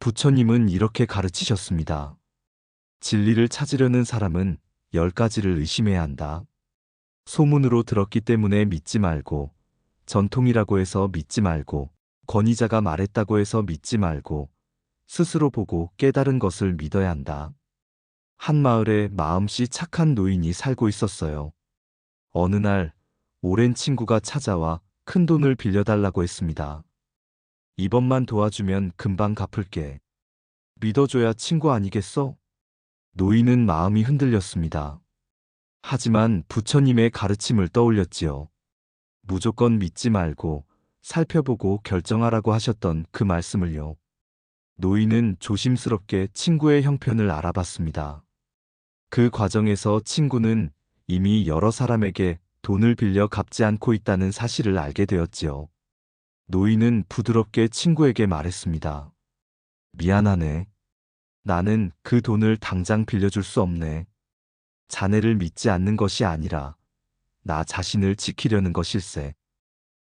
부처님은 이렇게 가르치셨습니다. 진리를 찾으려는 사람은 열 가지를 의심해야 한다. 소문으로 들었기 때문에 믿지 말고, 전통이라고 해서 믿지 말고, 권위자가 말했다고 해서 믿지 말고, 스스로 보고 깨달은 것을 믿어야 한다. 한 마을에 마음씨 착한 노인이 살고 있었어요. 어느 날, 오랜 친구가 찾아와 큰 돈을 빌려달라고 했습니다. 이번만 도와주면 금방 갚을게. 믿어줘야 친구 아니겠어? 노인은 마음이 흔들렸습니다. 하지만 부처님의 가르침을 떠올렸지요. 무조건 믿지 말고 살펴보고 결정하라고 하셨던 그 말씀을요. 노인은 조심스럽게 친구의 형편을 알아봤습니다. 그 과정에서 친구는 이미 여러 사람에게 돈을 빌려 갚지 않고 있다는 사실을 알게 되었지요. 노인은 부드럽게 친구에게 말했습니다. 미안하네. 나는 그 돈을 당장 빌려줄 수 없네. 자네를 믿지 않는 것이 아니라 나 자신을 지키려는 것일세.